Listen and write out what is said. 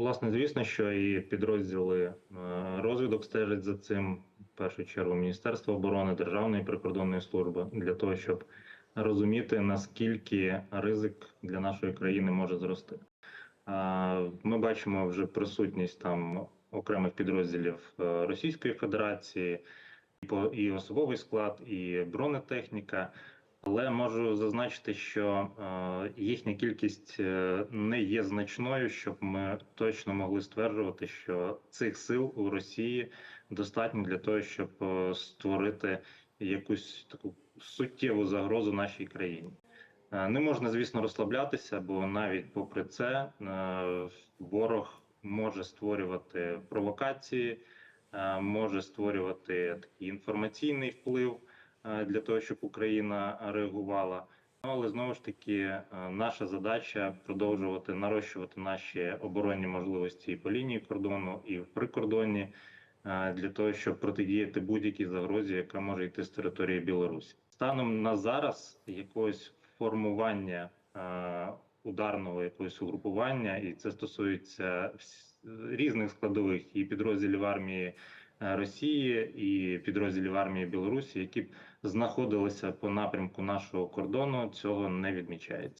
власне, звісно, що і підрозділи е, розвідок стежать за цим. В першу чергу Міністерство оборони, Державної прикордонної служби для того, щоб розуміти наскільки ризик для нашої країни може зрости. Ми бачимо вже присутність там окремих підрозділів е, Російської Федерації, і особовий склад, і бронетехніка. Але можу зазначити, що е, їхня кількість е, не є значною, щоб ми точно могли стверджувати, що цих сил у Росії достатньо для того, щоб е, створити якусь таку суттєву загрозу нашій країні. Не можна, звісно, розслаблятися, бо навіть попри це ворог може створювати провокації, може створювати такий інформаційний вплив для того, щоб Україна реагувала. Ну, але знову ж таки, е, наша задача продовжувати нарощувати наші оборонні можливості і по лінії кордону, і в прикордонні е, для того, щоб протидіяти будь-якій загрозі, яка може йти з території Білорусі. Станом на зараз якогось формування е, ударного якогось угрупування, і це стосується різних складових і підрозділів армії е, Росії, і підрозділів армії Білорусі, які б знаходилися по напрямку нашого кордону, цього не відмічається.